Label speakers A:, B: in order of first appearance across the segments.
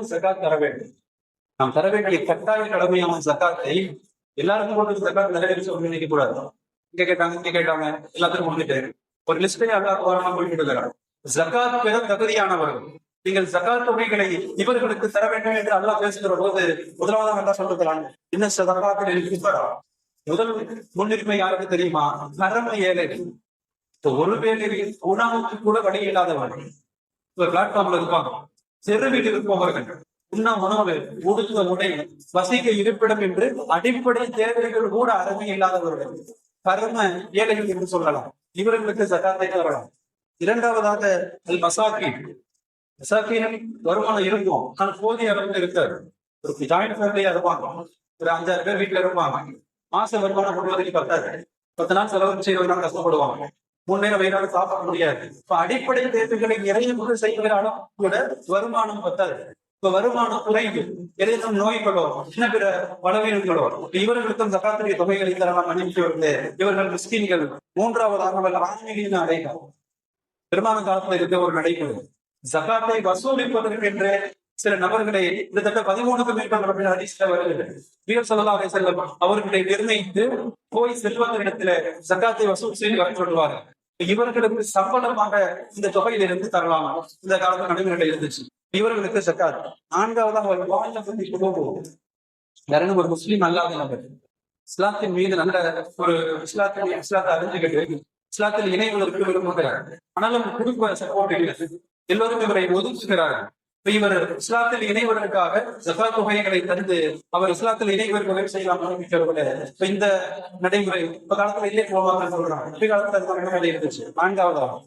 A: ஜக்காத் தர வேண்டும். நாம் தர வேண்டிய கட்டாய கடமையான ஜக்காத்தை எல்லாருக்கும் கொண்டு ஜக்காத் நிறைவேற்ற சொல்லி நினைக்க கூடாது இங்க கேட்டாங்க இங்க கேட்டாங்க எல்லாத்துக்கும் கொடுத்துட்டு. ஒரு லிஸ்டே அல்லாஹ் குறிப்பிடுகிறார் ஜக்காத் பெற தகுதியானவர்கள். நீங்கள் ஜக்காத் தொகைகளை இவர்களுக்கு தர வேண்டும் என்று அல்லாஹ் பேசுகிற போது முதலாவதாக என்ன சொல்றாங்க என்ன ஜக்காத்தில் முதல் முன்னுரிமை யாருக்கு தெரியுமா? பரம ஏழைகள் ஒரு வேலை உணவுக்கு கூட வழி இல்லாதவர்கள். இப்ப பிளாட்ஃபார்ம்ல இருப்பாங்க. தெரு வீட்டில் இருப்பவர்கள் உண்ண உணவு உடுத்த உடை வசிக்க இருப்பிடம் என்று அடிப்படை தேவைகள் கூட அருமை இல்லாதவர்கள் பரம ஏழைகள் என்று சொல்லலாம். இவர்களுக்கு சகாத்தை வரலாம் இரண்டாவதாக அல் மசாக்கி. மசாக்கியின் வருமானம் இருக்கும். ஆனா போதிய அளவில் இருக்காது. ஒரு ஜாயிண்ட் ஃபேமிலியா இருப்பாங்க. ஒரு அஞ்சாறு பேர் வீட்டுல இருப்பாங்க. மாச வருமானம் கொண்டு பத்தாது. பத்து நாள் செலவு செய்வது நாள் கஷ்டப்படுவாங்க. முன்னேற நேரம் வயிறாக சாப்பிட முடியாது. இப்ப அடிப்படை தேவைகளை நிறைவு செய்கிற அளவு கூட வருமானம் பத்தாது இப்ப வருமானம் குறைவு ஏதேனும் நோய்களோ சின்ன பிற பலவீனங்களோ இவர்களுக்கும் சகாத்திரிய தொகைகளை தரலாம் அனுப்பிவிட்டு இவர்கள் மிஸ்கின்கள் மூன்றாவதாக அவர்கள் ஆன்மீக அடைகள். பெருமான காலத்துல இருக்க ஒரு ஜகாத்தை வசூலிப்பதற்கு என்று சில நபர்களை கிட்டத்தட்ட பதிமூணுக்கு மேற்பட்ட ஹதீஸ்ல வருகிறது. வீர் செல்லம் அவர்களை நிர்ணயித்து போய் செல்வதற்கிடத்துல சக்காத்தை வசூல் செய்து வர சொல்லுவாங்க இவர்களுக்கு சம்பளமாக இந்த தொகையிலிருந்து தரலாம்? இந்த காலத்துல நடைமுறை இருந்துச்சு. இவர்களுக்கு ஜக்காத் நான்காவதாக ஒரு வாழ்ந்த பத்தி யாரும் ஒரு முஸ்லீம் அல்லாத நபர் இஸ்லாத்தின் மீது நல்ல ஒரு இஸ்லாத்தின் இஸ்லாத்தை அறிஞ்சுக்கிட்டு இஸ்லாத்தில் இணைவதற்கு விரும்புகிறார் ஆனாலும் குடும்ப சப்போர்ட் இல்லை. எல்லோரும் இவரை ஒதுக்குகிறார்கள். இவர் இஸ்லாத்தில் இணைவதற்காக ஜகா தொகைகளை தந்து அவர் இஸ்லாத்தில் இணைவதற்கு உதவி செய்யலாம் ஆரம்பிக்கிறவங்க இப்ப இந்த நடைமுறை இப்ப காலத்துல இல்லே போவாங்க சொல்றாங்க. இப்ப காலத்துல இருந்துச்சு. நான்காவதாக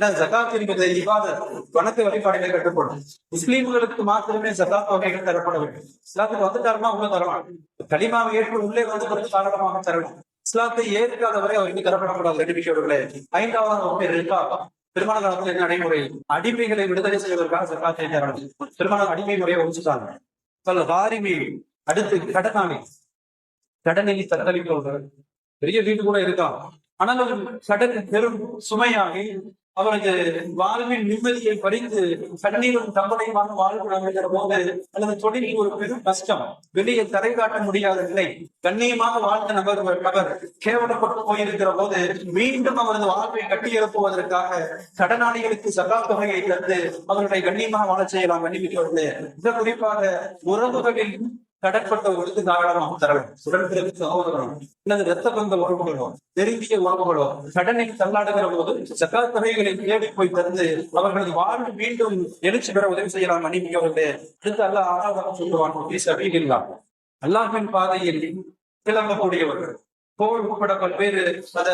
A: ஏன்னா ஜகாத் என்பது இவாத வணக்க வழிபாடுகளை கட்டுப்படும் முஸ்லீம்களுக்கு மாத்திரமே ஜகாத் தொகைகள் தரப்பட வேண்டும். இஸ்லாத்துக்கு வந்துட்டாருன்னா உள்ள தரலாம். களிமாவை ஏற்று உள்ளே வந்து பிறகு தாராளமாக தரலாம். இஸ்லாத்தை ஏற்காதவரை அவர் இன்னும் தரப்படக்கூடாது. நடிப்பிக்கவர்களே ஐந்தாவது ஒன்று இருக்கா திருமண காலத்துல என்ன நடைமுறை அடிமைகளை விடுதலை செய்வதற்காக சர்க்காத்தை தரணும் திருமண அடிமை முறையை ஒழிச்சுட்டாங்க பல வாரிமை அடுத்து கடனாளி கடனை தத்தளிப்பவர்கள் பெரிய வீடு கூட இருக்கான் ஆனாலும் கடன் பெரும் சுமையாகி அவரது வாழ்வின் நிம்மதியை பறித்து கண்ணீரும் தம்பளையுமான வாழ்வு அமைகிற போது அல்லது தொழிலில் ஒரு பெரும் கஷ்டம். வெளியே தரை காட்ட முடியாத நிலை. கண்ணியமாக வாழ்ந்த நபர் நபர் கேவலப்பட்டு போயிருக்கிற போது மீண்டும் அவரது வாழ்வை கட்டியெழுப்புவதற்காக கடனாளிகளுக்கு சகா தொகையை தந்து அவர்களை கண்ணியமாக வாழ செய்யலாம். கண்ணிமிக்கவர்களே மிக குறிப்பாக உறவுகளில் கடற்பட்ட தாராளமாக தர வேண்டும் உடன்பிறகு சகோதரனும் அல்லது இரத்த பந்த உறவுகளோ நெருங்கிய உறவுகளோ கடனை தள்ளாடுகிற போது சக்கா தொகைகளை தேடி போய் தந்து அவர்களது வாழ்வு மீண்டும் எழுச்சி பெற உதவி செய்யலாம் அனுப்பியவர்களே அடுத்து அல்ல ஆறாவதாக சொல்லுவான் சபீகில்லா அல்லாஹின் பாதையில் கிளம்பக்கூடியவர்கள். கோவில் உட்பட பல்வேறு மத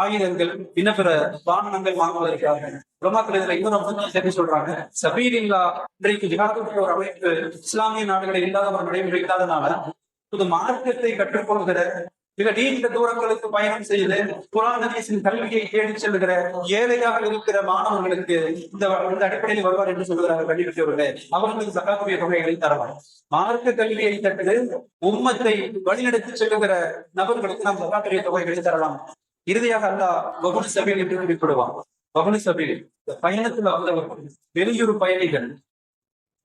A: ஆயுதங்கள் இன்னபிற வாகனங்கள் வாங்குவதற்காக. உலமாக்கள் இதுல இன்னொரு ரொம்ப சேர்த்து சொல்றாங்க. சபீர் இல்லா இன்றைக்கு ஜிகாதுடைய ஒரு அமைப்பு இஸ்லாமிய நாடுகளில் இல்லாத ஒரு நடைமுறை இல்லாதனால புது மார்க்கத்தை கற்றுக்கொள்கிற மிக நீண்ட தூரங்களுக்கு பயணம் செய்து குரான் கல்வியை தேடிச் செல்கிற ஏழையாக இருக்கிற மாணவர்களுக்கு இந்த அடிப்படையில் வருவார் என்று சொல்கிறார்கள் கல்வி அவர்களுக்கு சகாக்குரிய தொகைகளை தரலாம். மார்க்க கல்வியை தட்டு உம்மத்தை வழிநடத்தி செல்லுகிற நபர்களுக்கு நாம் சகாக்குரிய தொகைகளை தரலாம். இறுதியாக அல்லா வகுடு சபையில் என்று குறிப்பிடுவான். வகுடு சபையில் பயணத்துல பயணத்தில் வந்தவர்கள் வெளியூர் பயணிகள்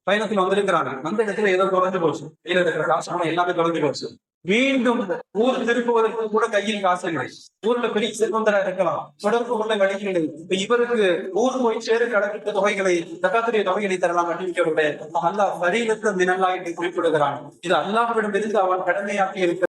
A: பயணத்தில் வந்திருக்கிறாங்க அந்த இடத்துல ஏதோ குறைஞ்சு போச்சு. கையில இருக்கிற காசு எல்லாமே குறைஞ்சு போச்சு. மீண்டும் ஊர் திருப்புவதற்கு கூட கையில் காசு இல்லை. ஊர்ல பெரிய செல்வந்தரா இருக்கலாம். தொடர்பு கொள்ள வழிகள் இப்ப இவருக்கு ஊர் போய் சேரு கடற்கிட்ட தொகைகளை தக்காத்துடைய தொகைகளை தரலாம் கண்டிப்பாக அல்லாஹ் வரியிலிருந்து மினல்லா என்று குறிப்பிடுகிறான். இது அல்லாஹ்விடம் இருந்து அவன் கடமையாக்கி இருக்க